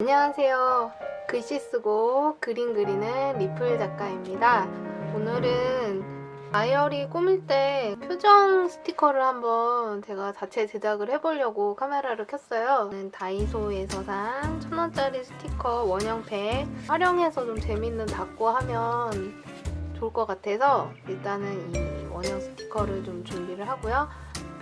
안녕하세요. 글씨 쓰고 그림 그리는 리플 작가입니다. 오늘은 다이어리 꾸밀 때 표정 스티커를 한번 제가 자체 제작을 해보려고 카메라를 켰어요. 다이소에서 산 천원짜리 스티커 원형팩 활용해서 좀 재밌는 닫고 하면 좋을 것 같아서 일단은 이 원형 스티커를 좀 준비를 하고요.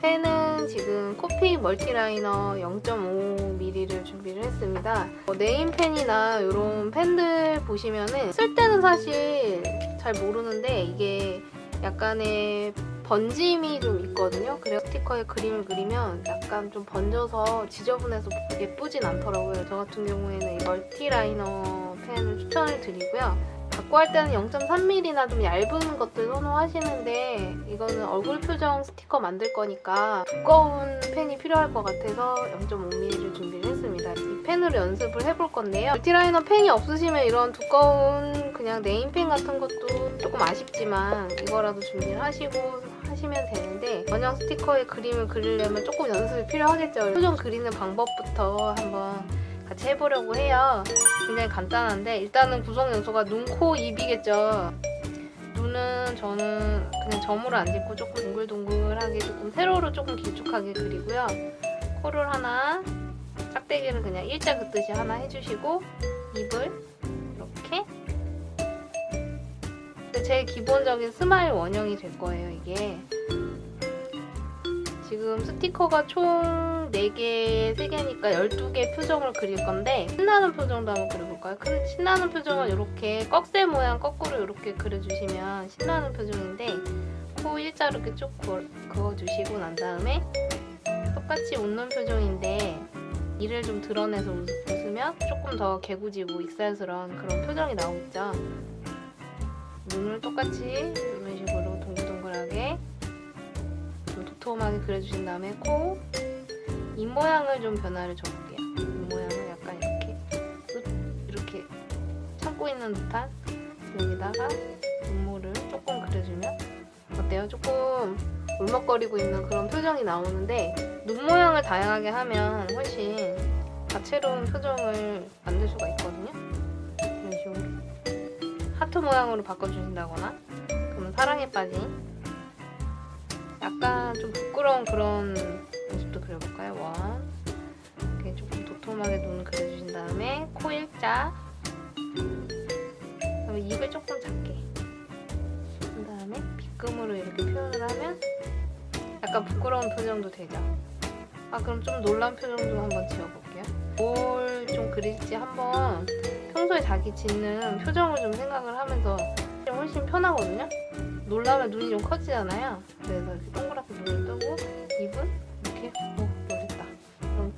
펜은 지금 코피 멀티라이너 0.5mm를 준비를 했습니다. 어, 네임펜이나 이런 펜들 보시면은 쓸 때는 사실 잘 모르는데 이게 약간의 번짐이 좀 있거든요. 그래서 스티커에 그림을 그리면 약간 좀 번져서 지저분해서 예쁘진 않더라고요. 저 같은 경우에는 이 멀티라이너 펜을 추천을 드리고요. 갖고 할 때는 0.3mm나 좀 얇은 것들 선호하시는데 이거는 얼굴 표정 스티커 만들 거니까 두꺼운 펜이 필요할 것 같아서 0.5mm를 준비를 했습니다. 이 펜으로 연습을 해볼 건데요. 멀티라이너 펜이 없으시면 이런 두꺼운 그냥 네임펜 같은 것도 조금 아쉽지만 이거라도 준비를 하시고 하시면 되는데 원형 스티커에 그림을 그리려면 조금 연습이 필요하겠죠. 표정 그리는 방법부터 한번 같이 해보려고 해요. 굉장히 간단한데 일단은 구성 요소가 눈, 코, 입이겠죠. 눈은 저는 그냥 점으로 안 짓고 조금 동글동글하게 조금 세로로 조금 길쭉하게 그리고요. 코를 하나, 짝대기를 그냥 일자 긋듯이 하나 해주시고 입을 이렇게 제 기본적인 스마일 원형이 될 거예요 이게 지금 스티커가 총 4개, 3개니까 12개 표정을 그릴 건데 신나는 표정도 한번 그려볼까요? 큰- 신나는 표정은 이렇게 꺽쇠 모양 거꾸로 이렇게 그려주시면 신나는 표정인데 코 일자로 이렇게 쭉 그어- 그어주시고 난 다음에 똑같이 웃는 표정인데 이를 좀 드러내서 웃- 웃으면 조금 더 개구지고 익살스러운 그런 표정이 나오겠죠? 눈을 똑같이 도톰하게 그려주신 다음에 코, 입 모양을 좀 변화를 줘볼게요. 입 모양을 약간 이렇게 이렇게 참고 있는 듯한 여기다가 눈물을 조금 그려주면 어때요? 조금 울먹거리고 있는 그런 표정이 나오는데 눈 모양을 다양하게 하면 훨씬 다채로운 표정을 만들 수가 있거든요. 이런 식으로 하트 모양으로 바꿔주신다거나 그러면 사랑에 빠진 약간 좀 부끄러운 그런 모습도 그려볼까요? 원. 이렇게 조금 도톰하게 눈을 그려주신 다음에 코 일자. 그다음에 입을 조금 작게. 그 다음에 빗금으로 이렇게 표현을 하면 약간 부끄러운 표정도 되죠. 아 그럼 좀 놀란 표정도 한번 지어볼게요. 뭘 좀 그릴지 한번 평소에 자기 짓는 표정을 좀 생각을 하면서 훨씬 편하거든요 놀라면 눈이 좀 커지잖아요. 그래서 이렇게 동그랗게 눈을 뜨고 입은 이렇게 어 멋있다. 그럼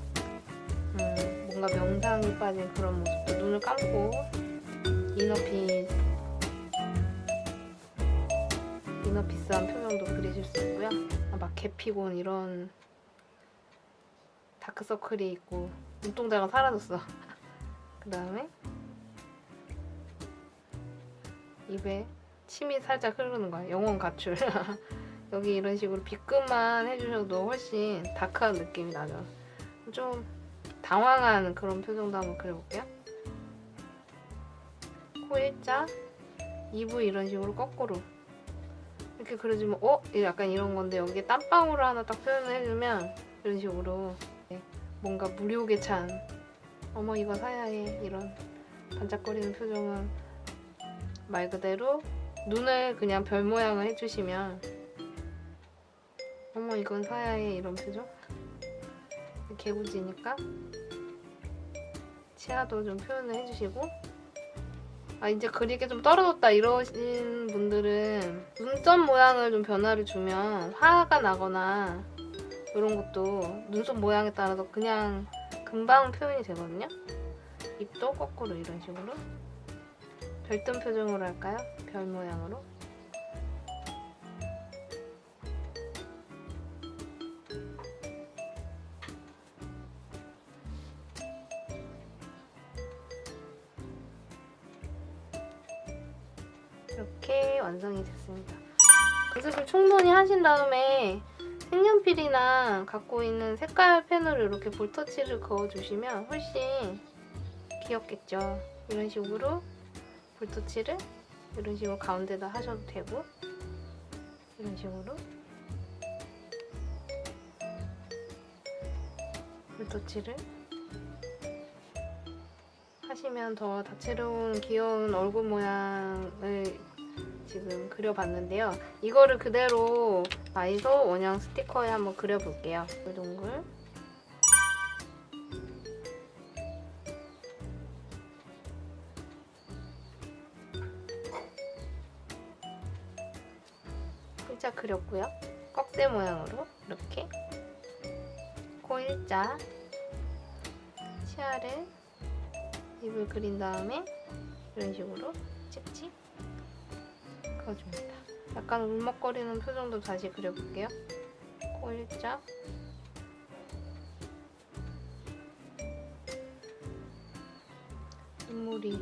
음, 뭔가 명상에 빠진 그런 모습도 눈을 감고 이너피스 이너피스한 표정도 그리실 수 있고요. 아, 막 개피곤 이런 다크서클이 있고 눈동자가 사라졌어. 그 다음에 입에 침이 살짝 흐르는 거야. 영혼 가출. 여기 이런 식으로 빗금만 해주셔도 훨씬 다크한 느낌이 나죠. 좀 당황한 그런 표정도 한번 그려볼게요. 코 일자, 입을 이런 식으로 거꾸로 이렇게 그려주면 어? 약간 이런 건데 여기에 땀방울을 하나 딱 표현을 해주면 이런 식으로 뭔가 무료게 찬 어머 이거 사야 해 이런 반짝거리는 표정은 말 그대로 눈을 그냥 별 모양을 해주시면 어머 이건 사야 해 이런 표정? 개구지니까? 치아도 좀 표현을 해주시고. 아 이제 그리기 좀 떨어졌다 이러신 분들은 눈썹 모양을 좀 변화를 주면 화가 나거나 이런 것도 눈썹 모양에 따라서 그냥 금방 표현이 되거든요. 입도 거꾸로 이런 식으로 별등 표정으로 할까요? 별 모양으로. 이렇게 완성이 됐습니다. 연습을 충분히 하신 다음에 색연필이나 갖고 있는 색깔 펜으로 이렇게 볼터치를 그어주시면 훨씬 귀엽겠죠. 이런 식으로 볼터치를 이런 식으로 가운데다 하셔도 되고 이런 식으로 볼터치를 하시면 더 다채로운 귀여운 얼굴 모양을 지금 그려봤는데요. 이거를 그대로 아이소 원형 스티커에 한번 그려볼게요. 동글 그렸고요. 꺽대 모양으로 이렇게 코 일자 치아를 입을 그린 다음에 이런 식으로 찍찍 그어줍니다. 약간 울먹거리는 표정도 다시 그려볼게요. 코 일자 눈물이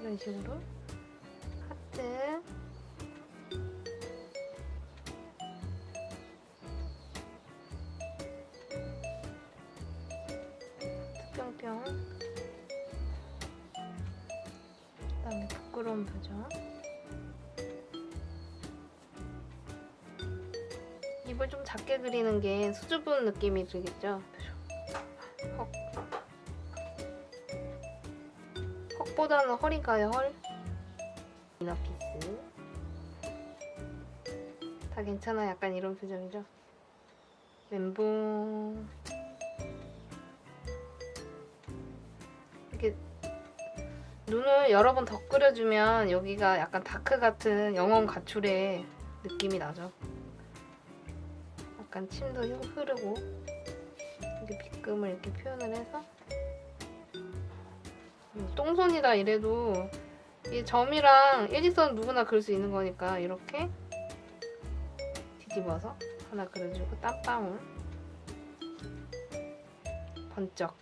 이런 식으로 하트 표정 입을 좀 작게 그리는 게 수줍은 느낌이 들겠죠? 헉. 헉보다는 허리가요 헐 이너피스. 다 괜찮아? 약간 이런 표정이죠? 멘붕. 이렇게 눈을 여러 번더 그려주면 여기가 약간 다크 같은 영혼 가출의 느낌이 나죠. 약간 침도 흐- 흐르고 이렇게 빗금을 이렇게 표현을 해서 음, 똥손이다 이래도 이 점이랑 일직선 누구나 그릴 수 있는 거니까 이렇게 뒤집어서 하나 그려주고 땀방울 번쩍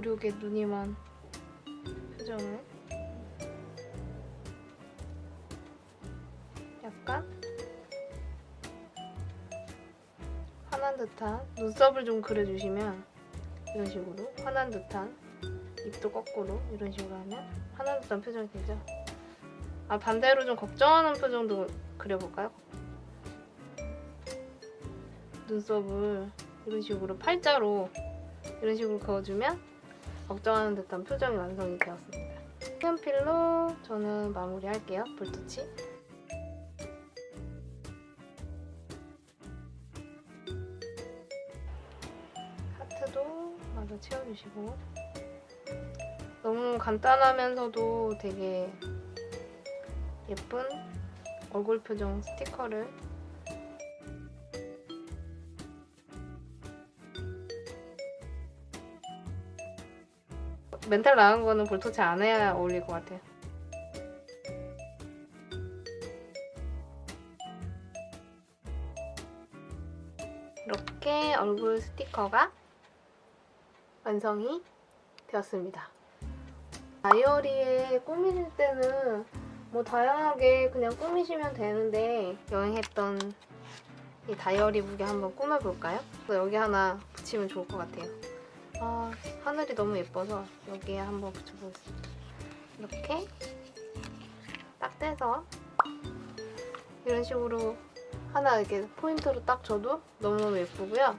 무력의 눈이 먼 표정을 약간 화난 듯한 눈썹을 좀 그려주시면 이런 식으로 화난 듯한 입도 거꾸로 이런 식으로 하면 화난 듯한 표정이 되죠. 아 반대로 좀 걱정하는 표정도 그려볼까요? 눈썹을 이런 식으로 팔자로 이런 식으로 그어주면 걱정하는 듯한 표정이 완성이 되었습니다. 색연필로 저는 마무리할게요. 볼터치. 하트도 마저 채워주시고 너무 간단하면서도 되게 예쁜 얼굴 표정 스티커를 멘탈 나간 거는 볼터치 안 해야 어울릴 것 같아요. 이렇게 얼굴 스티커가 완성이 되었습니다. 다이어리에 꾸밀 때는 뭐 다양하게 그냥 꾸미시면 되는데 여행했던 이 다이어리 북에 한번 꾸며볼까요? 여기 하나 붙이면 좋을 것 같아요. 아, 하늘이 너무 예뻐서 여기에 한번 붙여보겠습니다. 이렇게 딱 떼서 이런 식으로 하나 이렇게 포인트로 딱 줘도 너무너무 예쁘고요.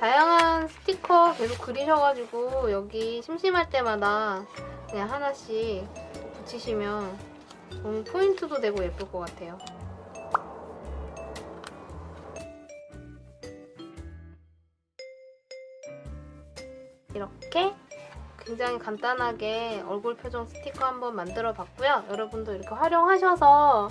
다양한 스티커 계속 그리셔가지고 여기 심심할 때마다 그냥 하나씩 붙이시면 너무 포인트도 되고 예쁠 것 같아요. 이렇게 굉장히 간단하게 얼굴 표정 스티커 한번 만들어 봤고요. 여러분도 이렇게 활용하셔서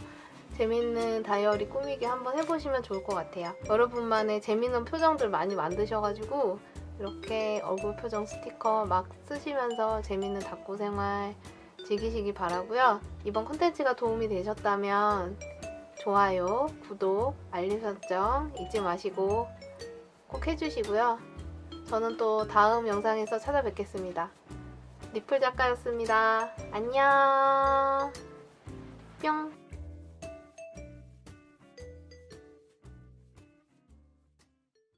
재밌는 다이어리 꾸미기 한번 해보시면 좋을 것 같아요. 여러분만의 재밌는 표정들 많이 만드셔가지고 이렇게 얼굴 표정 스티커 막 쓰시면서 재밌는 닭고 생활 즐기시기 바라고요. 이번 콘텐츠가 도움이 되셨다면 좋아요, 구독, 알림 설정 잊지 마시고 꼭 해주시고요. 저는 또 다음 영상에서 찾아뵙겠습니다. 리플 작가였습니다. 안녕. 뿅.